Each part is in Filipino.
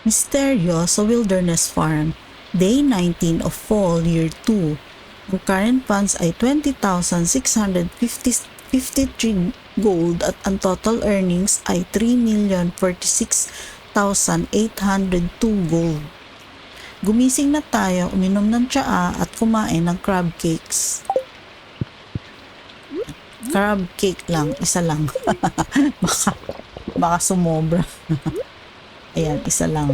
Mysterious Wilderness Farm, Day 19 of Fall, Year 2. Ang current funds ay 20,653 gold at ang total earnings ay 3,046,802 gold. Gumising na tayo, uminom ng tsaa at kumain ng crab cakes. Crab cake lang, isa lang. baka, baka sumobra. Ayan, isa lang.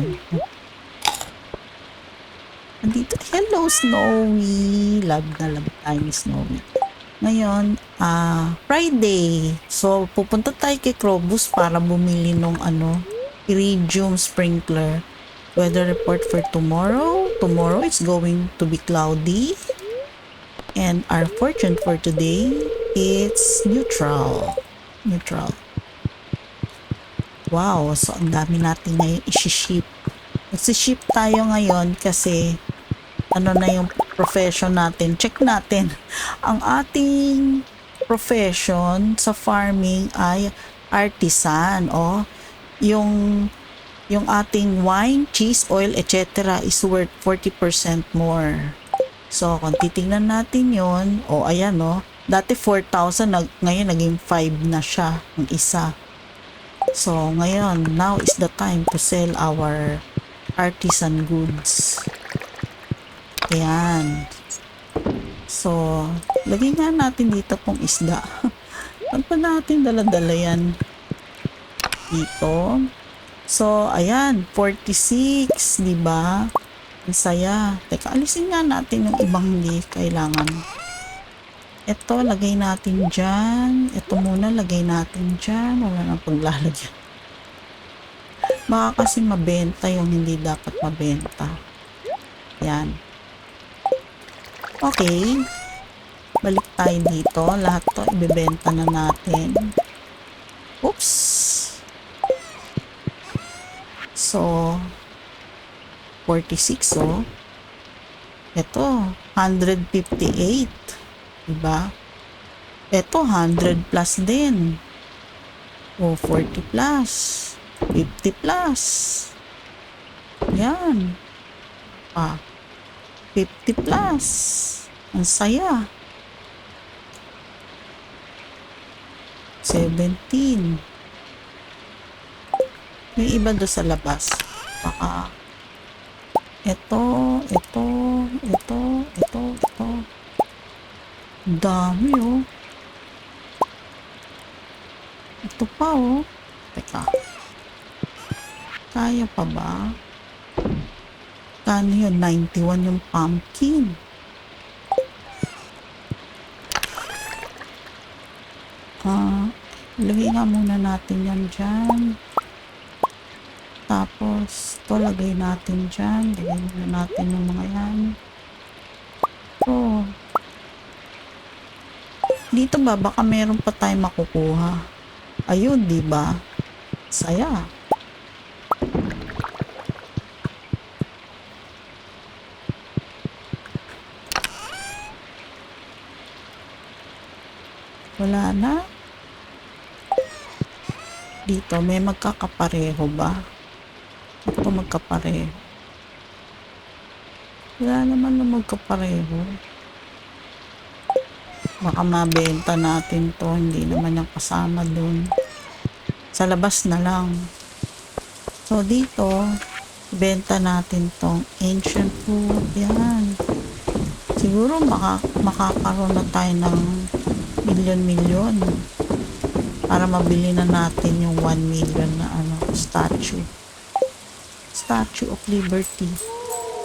Andito, hello Snowy! Love na love tayo ni Snowy. Ngayon, ah, Friday. So, pupunta tayo kay Krobus para bumili nung ano, iridium sprinkler. Weather report for tomorrow. Tomorrow it's going to be cloudy. And our fortune for today, it's neutral. Neutral. Wow, so ang dami natin ngayon isi-ship. Nagsi-ship tayo ngayon kasi ano na yung profession natin. Check natin. Ang ating profession sa farming ay artisan. O, yung yung ating wine, cheese, oil, etc. is worth 40% more. So, kung titingnan natin yon o ayan no, dati 4,000, nag, ngayon naging 5 na siya, ang isa. So, ngayon, now is the time to sell our artisan goods. Ayan. So, lagay nga natin dito pong isda. Ano pa natin daladala yan? Dito. So, ayan, 46, di ba? Ang saya. Teka, alisin nga natin yung ibang hindi kailangan. Ito, lagay natin dyan. Ito muna, lagay natin dyan. Wala nang paglalagyan. Baka kasi mabenta yung hindi dapat mabenta. Yan. Okay. Balik tayo dito. Lahat to ibebenta na natin. Oops. So, 46 oh. Ito, 158. Diba? Ito, 100 plus din. O, 40 plus. 50 plus. Yan. Ah, 50 plus. Ang saya. 17. May iba doon sa labas. Baka ito, ito, ito, ito, ito. Dami oh. Ito pa oh. Teka. Kaya pa ba? Kano yun? 91 yung pumpkin. Ah, lagay nga muna natin yan dyan. Tapos, to lagay natin dyan. Lagay muna natin yung mga yan. Oh. Dito ba, baka meron pa tayong makukuha. Ayun, di ba? Saya. Wala na. Dito, may magkakapareho ba? Ito magkapareho. Wala naman na magkapareho. Baka mabenta natin to. Hindi naman yung kasama dun. Sa labas na lang. So, dito, benta natin tong ancient food. Yan. Siguro maka, makakaroon na tayo ng milyon-milyon para mabili na natin yung 1 million na ano, statue. Statue of Liberty.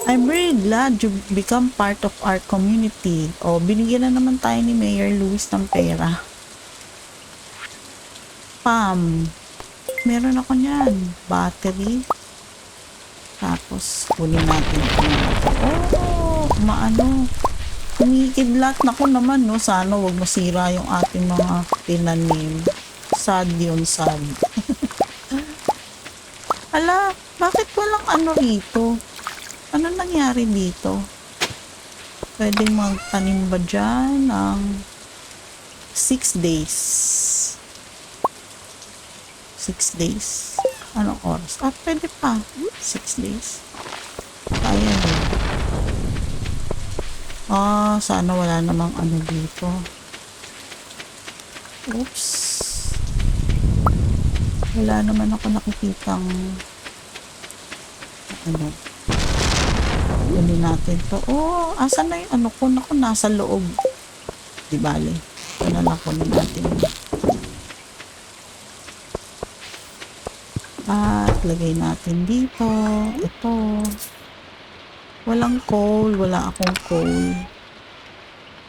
I'm very glad you become part of our community. O, binigyan na naman tayo ni Mayor Luis ng pera. Pam. Meron ako niyan. Battery. Tapos, kunin natin ito. Oh, maano. Kumikidlat na ko naman, no? Sana wag masira yung ating mga tinanim. Sad yun, sad. Ala, bakit walang ano rito? Nangyari dito? Pwedeng magtanim ba dyan ng 6 days? 6 days. Anong oras? Ah, pwede pa. Six days. Kaya na. Ah, sana wala namang ano dito. Oops. Wala naman ako nakikitang ano. Kunin natin to. Oh, asan na yung ano ko? Naku, nasa loob. Di bale. Ito na lang kunin natin. At lagay natin dito. Ito. Walang coal. Wala akong coal.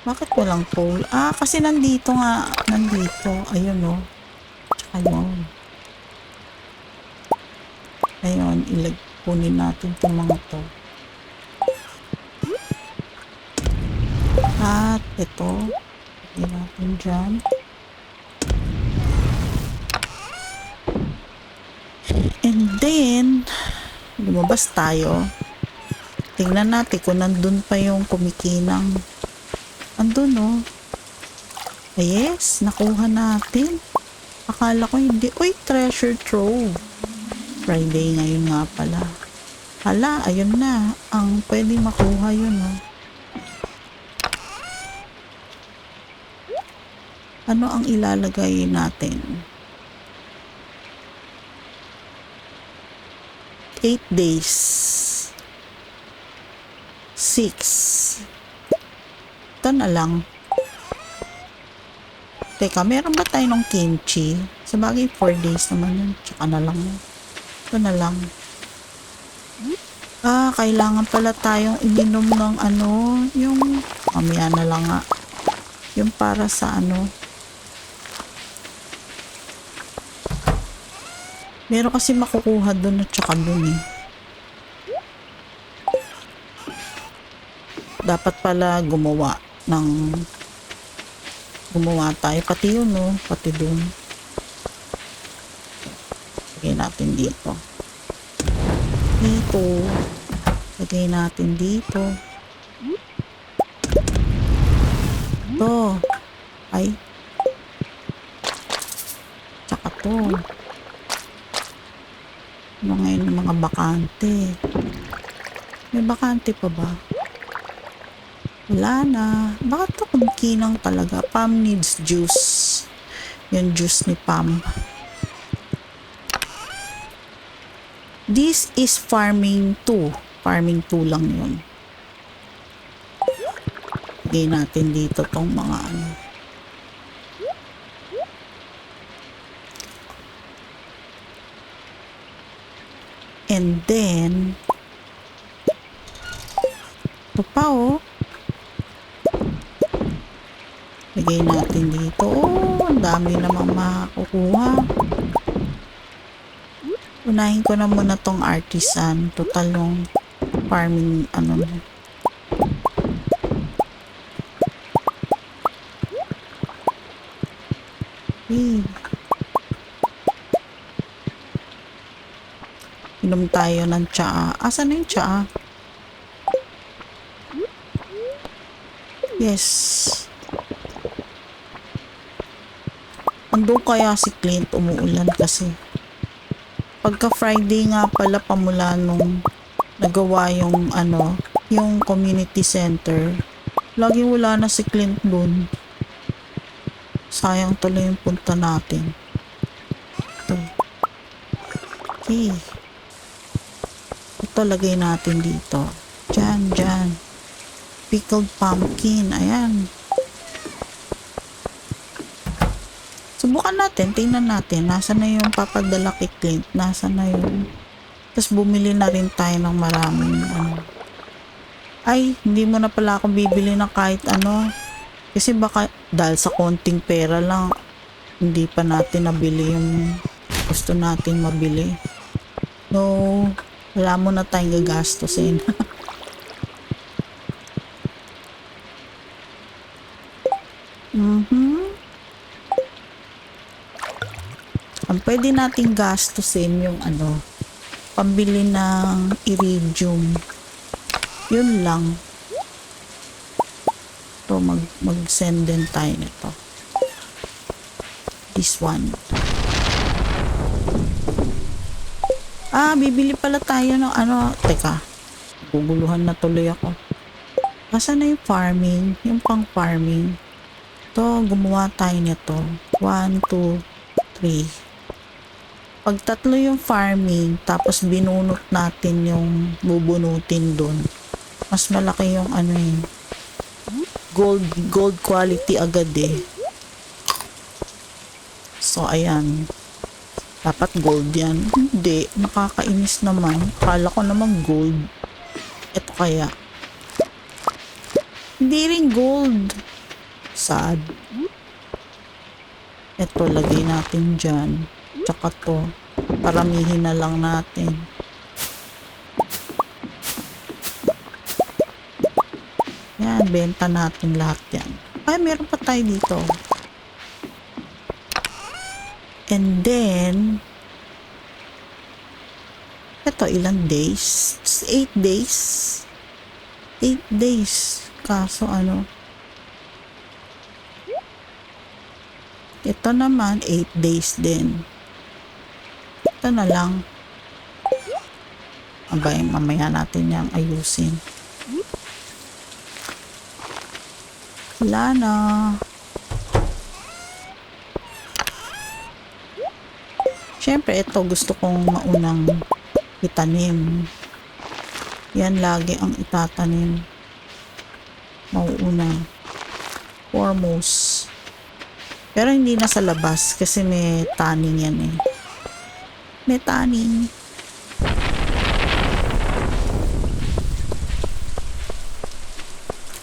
Bakit walang coal? Ah, kasi nandito nga. Nandito. Ayun o. Oh. Tsaka yun. Ayun. Ilag kunin natin itong mga to. At ito. Lagay natin dyan. And then, lumabas tayo. Tingnan natin kung nandun pa yung kumikinang. Andun, no? Ah, yes, nakuha natin. Akala ko hindi. Uy, treasure trove. Friday ngayon nga pala. Hala, ayun na. Ang pwede makuha yun, no? Ano ang ilalagay natin? 8 days. 6. Ito na lang. Teka, meron ba tayo ng kimchi? Sa bagay, 4 days naman yun. Tsaka na lang. Ito na lang. Ah, kailangan pala tayong ininom ng ano, yung, mamaya na lang nga. Yung para sa ano, Meron kasi makukuha doon at saka doon eh. Dapat pala gumawa ng gumawa tayo. Pati yun no, pati doon. Lagay natin dito. Dito. Lagay natin dito. Ito. Ay. Tsaka to. Ano ngayon ng mga bakante? May bakante pa ba? Wala na. Bakit ito kumkinang talaga? Pam needs juice. Yung juice ni Pam. This is farming 2. Farming 2 lang yun. Lagay natin dito tong mga ano. And then, ito pa oh. Lagay natin dito. Oh, ang dami namang makukuha. Unahin ko na muna tong artisan. Total yung farming, ano na. Inom tayo ng tsaa. Asan na yung tsaa? Yes. Andun kaya si Clint umuulan kasi. Pagka Friday nga pala pamula nung nagawa yung ano, yung community center. Laging wala na si Clint dun. Sayang tuloy yung punta natin. Ito. Okay. Ito lagay natin dito. Diyan, diyan. Pickled pumpkin. Ayan. Subukan natin. Tingnan natin. Nasa na yung papadala kay Clint? Nasa na yung... Tapos bumili na rin tayo ng maraming ano. Ay, hindi mo na pala ako bibili ng kahit ano. Kasi baka dahil sa konting pera lang, hindi pa natin nabili yung gusto nating mabili. No, wala mo na tayong gagastusin. mhm. Ang pwede nating gastusin yung ano, pambili ng iridium. Yun lang. To mag mag-send din tayo nito. This one. Ah, bibili pala tayo ng ano. Teka, guguluhan na tuloy ako. Asa na yung farming? Yung pang farming. To, gumawa tayo nito. 1, 2, 3. Pag tatlo yung farming, tapos binunot natin yung bubunutin dun, mas malaki yung ano eh, gold, gold quality agad eh. So, ayan. Dapat gold yan. Hindi, nakakainis naman. Kala ko naman gold. Ito kaya. Hindi rin gold. Sad. Ito, lagay natin dyan. Tsaka to. Paramihin na lang natin. Yan, benta natin lahat yan. Ay, meron pa tayo dito. And then, ito, ilang days? 8 days. 8 days. Kaso ano, ito naman, 8 days din. Ito na lang. Abay, mamaya natin yung ayusin. Wala na. Siyempre, ito gusto kong maunang itanim. Yan lagi ang itatanim. Mauuna. Foremost. Pero hindi na sa labas kasi may tanning yan eh. May tanning.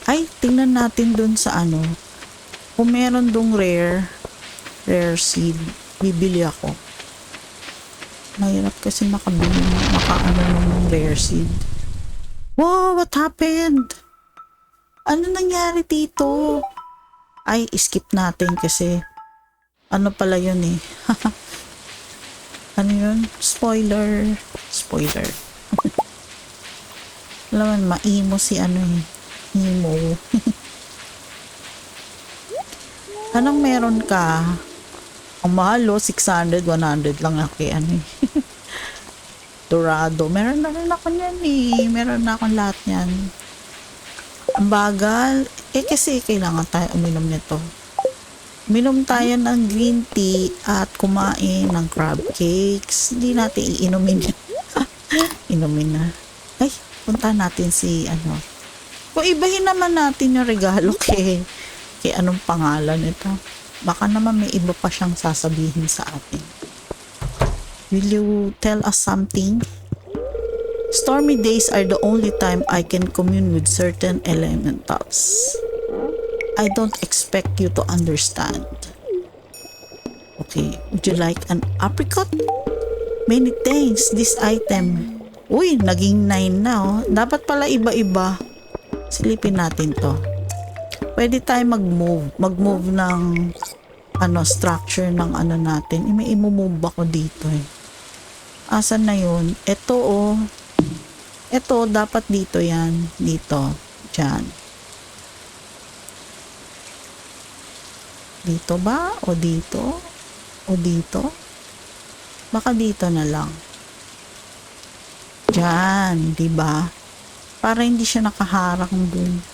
Ay, tingnan natin dun sa ano. Kung meron dong rare, rare seed, bibili ako. Mahirap kasi makabili, makaano ng rare seed. Wow, what happened? Ano nangyari dito? Ay, skip natin kasi ano pala yun eh. ano yun? Spoiler. Spoiler. Alam mo, maimo si ano eh. Imo. Anong meron ka? Ang mahal oh, 600, 100 lang eh, ano eh. Dorado. Meron na rin ako niyan eh. Meron na akong lahat niyan. Ang bagal. Eh kasi kailangan tayo uminom nito. Minom tayo ng green tea at kumain ng crab cakes. Hindi natin iinumin yan. Inumin na. Ay, punta natin si ano. Kung ibahin naman natin yung regalo kay, kay anong pangalan ito. Baka naman may iba pa siyang sasabihin sa atin. Will you tell us something? Stormy days are the only time I can commune with certain elementals. I don't expect you to understand. Okay, would you like an apricot? Many thanks, this item. Uy, naging 9 na oh. Dapat pala iba-iba. Silipin natin to. Pwede tayo mag-move. Mag-move ng ano, structure ng ano natin. Eh, May imumove ako dito eh. Asan na yun? Ito oh. Ito, dapat dito yan. Dito. Diyan. Dito ba? O dito? O dito? Baka dito na lang. Diyan, di ba? Para hindi siya nakaharang dun.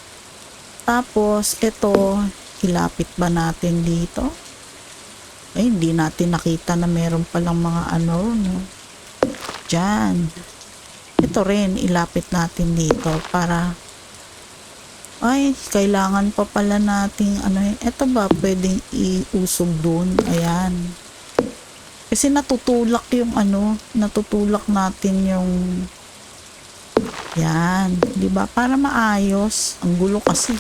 Tapos, ito, ilapit ba natin dito? Ay, hindi natin nakita na meron palang mga ano, no? Diyan. Ito rin, ilapit natin dito para ay, kailangan pa pala nating ano yun. Ito ba pwedeng iusog doon? Ayan. Kasi natutulak yung ano, natutulak natin yung yan, 'di ba? Para maayos. Ang gulo kasi.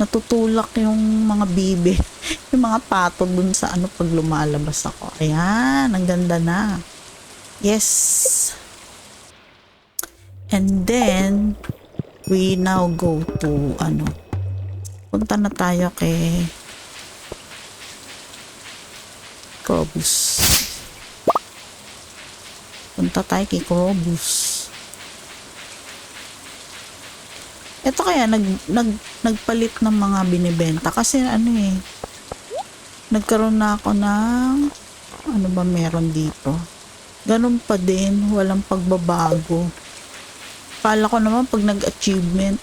Natutulak yung mga bibe, yung mga pato dun sa ano pag lumalabas ako. Ayan, ang ganda na. Yes. And then, we now go to ano punta na tayo kay Krobus punta tayo kay Krobus ito kaya nag, nag, nagpalit ng mga binibenta kasi ano eh nagkaroon na ako ng ano ba meron dito Ganun pa din, walang pagbabago. Kala ko naman pag nag-achievement,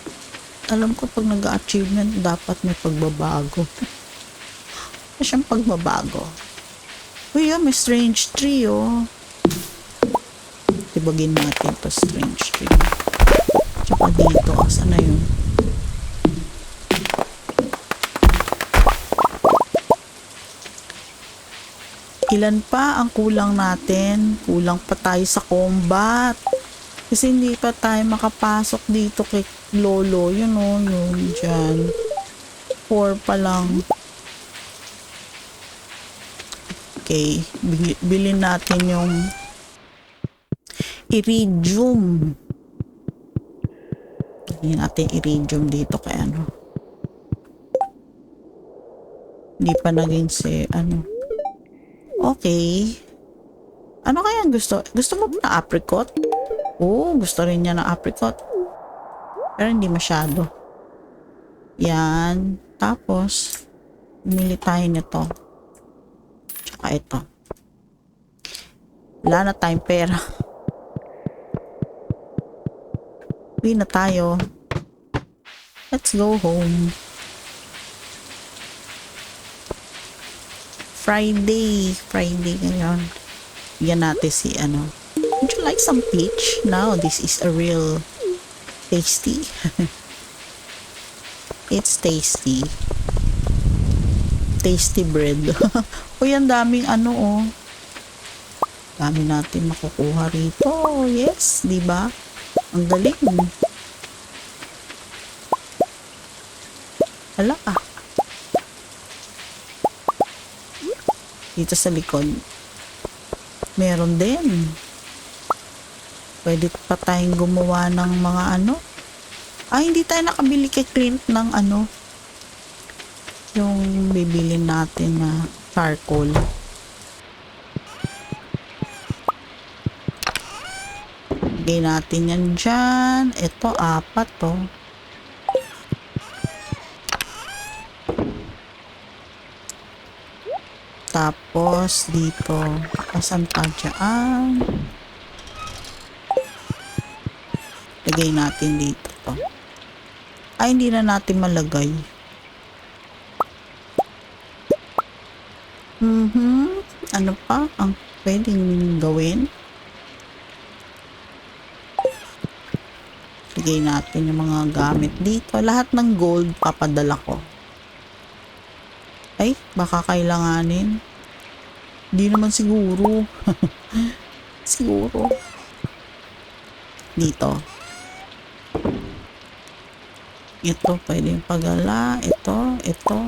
alam ko pag nag-achievement, dapat may pagbabago. Wala siyang pagbabago. Uy, ah, may strange tree, oh. Tibagin natin to strange tree. Tsaka dito, asa na yun? Ilan pa ang kulang natin? Kulang pa tayo sa combat. Kasi hindi pa tayo makapasok dito kay Lolo. Yun o, yun dyan. Four pa lang. Okay, bili- bilhin natin yung iridium. Bilhin natin iridium dito kay ano. Hindi pa naging si ano. Okay. Ano kaya gusto? Gusto mo na apricot? Oo, gusto rin niya ng apricot. Pero hindi masyado. Yan. Tapos, bumili tayo nito. Tsaka ito. Wala na tayong pera. Uwi na tayo. Let's go home. Friday. Friday ngayon. Yan natin si ano. Would you like some peach? No, this is a real tasty. It's tasty. Tasty bread. Uy, ang daming ano oh. Dami natin makukuha rito. Yes, di ba? Ang galing. Hala ah. Dito sa likod. Meron din. Pwede pa tayong gumawa ng mga ano. Ay, hindi tayo nakabili kay Clint ng ano. Yung bibili natin na charcoal. Lagay natin yan dyan. Ito, apat to. Tapos, dito. Asan pa dyan? Lagay natin dito to. Ay, hindi na natin malagay. Mhm. Ano pa ang pwedeng gawin? Lagay natin yung mga gamit dito. Lahat ng gold papadala ko. Ay, baka kailanganin. Hindi naman siguro. siguro. Dito. Ito, pwede yung pagala. Ito, ito.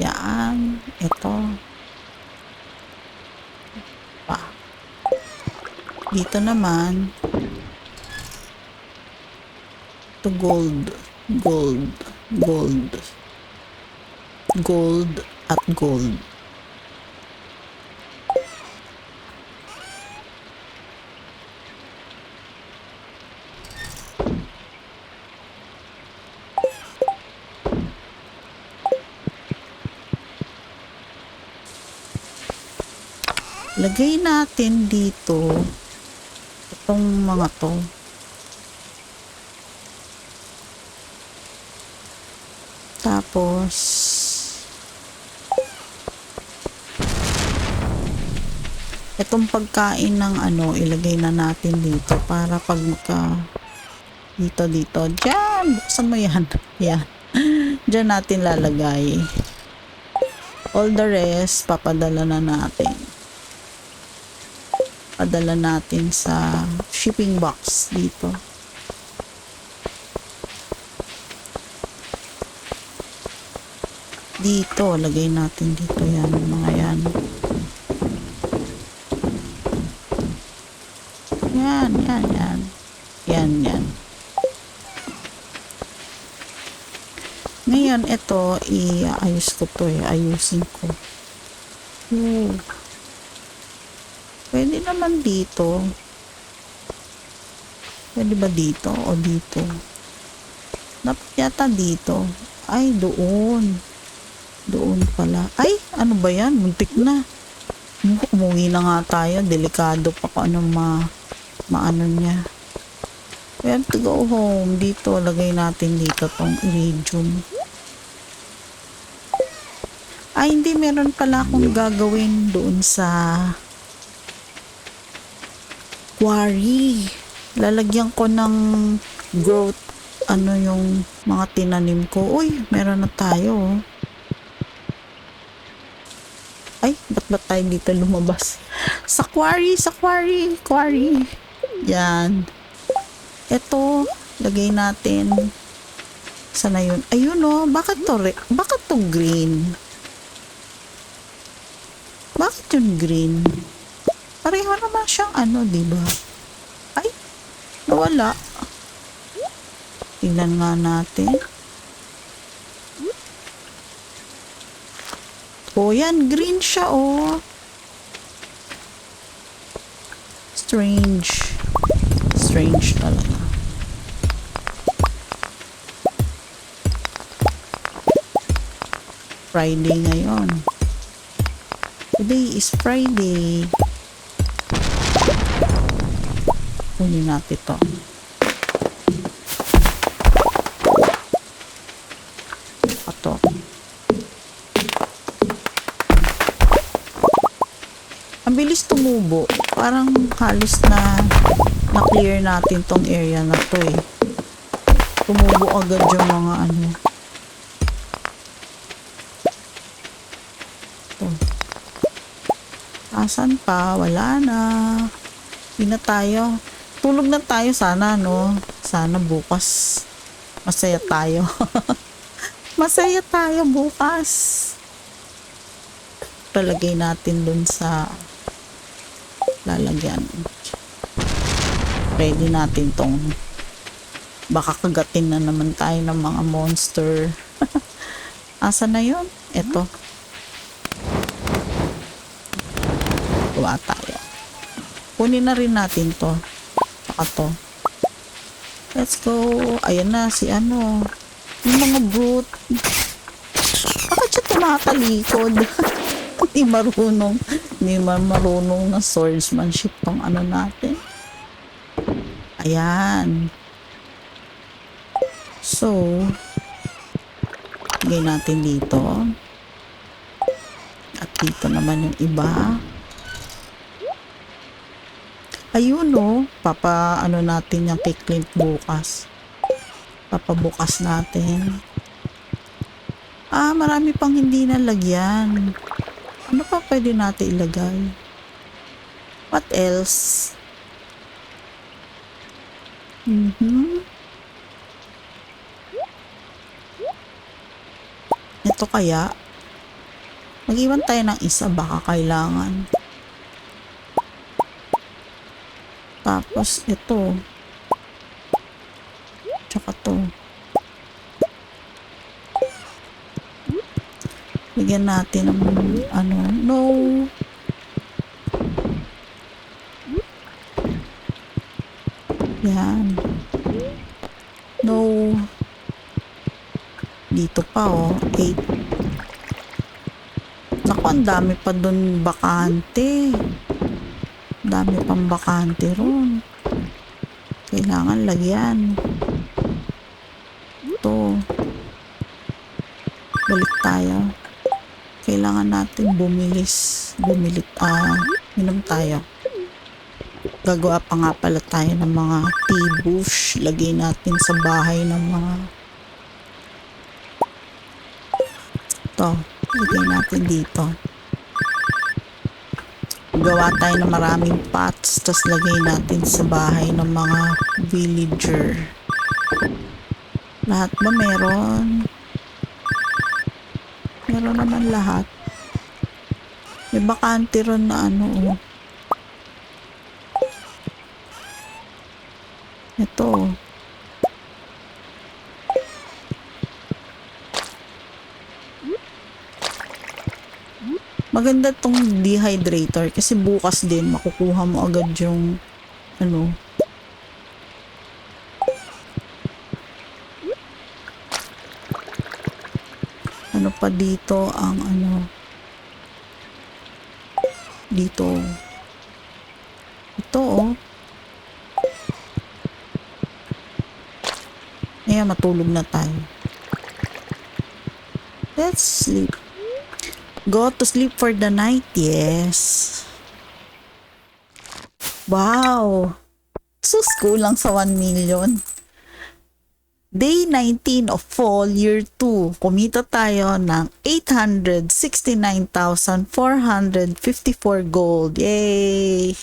Yan. Ito. Pa. Dito naman. Ito gold. Gold. Gold. Gold at gold. Lagay natin dito itong mga to. Tapos itong pagkain ng ano ilagay na natin dito para pag maka dito. Dito dyan buksan mo yan. Yan. Dyan natin lalagay. All the rest papadala na natin. Padala natin sa shipping box dito dito lagay natin dito yan mga yan yan yan yan yan yan ngayon ito iayos ko to eh ayusin ko Ooh. Pwede naman dito. Pwede ba dito o dito? Dapat yata dito. Ay, doon. Doon pala. Ay, ano ba yan? Muntik na. Umuwi na nga tayo. Delikado pa kung ano ma, maano niya. We have to go home. Dito, lagay natin dito tong iridium. Ay, hindi. Meron pala akong gagawin doon sa quarry. Lalagyan ko ng growth ano yung mga tinanim ko. Uy, meron na tayo. oh. Ay, ba't ba tayo dito lumabas? Sa quarry, sa quarry, quarry. Yan. Ito, lagay natin. Sana yun? Ayun oh, bakit to, re- bakit to green? Bakit yun green? Pareho naman siyang ano, di ba? Ay, nawala. Tingnan nga natin. Oh, yan. Green siya, oh. Strange. Strange talaga. Friday ngayon. Today is Friday. Kunin natin to. Tumubo. Parang halos na na-clear natin tong area na to eh. Tumubo agad yung mga ano. Ito. Asan pa? Wala na. Hindi tayo. Tulog na tayo sana, no? Sana bukas. Masaya tayo. Masaya tayo bukas. Palagay natin dun sa lalagyan. Ready natin tong baka kagatin na naman tayo ng mga monster. Asa na yon? Ito. Gawa tayo. Kunin na rin natin to. Saka to. Let's go. Ayan na si ano. Yung mga brute. Bakit siya tumatalikod? Hindi marunong. Hindi marunong na swordsmanship tong ano natin. Ayan. So, lagay natin dito. At dito naman yung iba. Ayun no, papa ano natin yung kay bukas. Papabukas natin. Ah, marami pang hindi nalagyan. Pa pwede natin ilagay? What else? Mhm. Ito kaya? Mag-iwan tayo ng isa baka kailangan. Tapos ito. Tsaka to. Bigyan natin ng ano, no. Yan. No. Dito pa oh, 8. Naku, ang dami pa dun bakante. Dami pang bakante ron. Kailangan lagyan. Ito. Balik tayo. Kailangan natin bumilis. Bumilit. Ah, minom tayo. Gagawa pa nga pala tayo ng mga tea bush. Lagay natin sa bahay ng mga ito. Lagay natin dito. Gawa tayo ng maraming pots. Tapos lagay natin sa bahay ng mga villager. Lahat ba meron? Meron naman lahat. May bakante ron na ano. Oh. Ito. Maganda tong dehydrator kasi bukas din makukuha mo agad yung ano. Ano pa dito ang ano dito. Ito, oh. Ayan, matulog na tayo. Let's sleep. Go to sleep for the night, yes. Wow! Sus, kulang sa 1 million. Day 19 of fall year 2, kumita tayo ng 869,454 gold. Yay!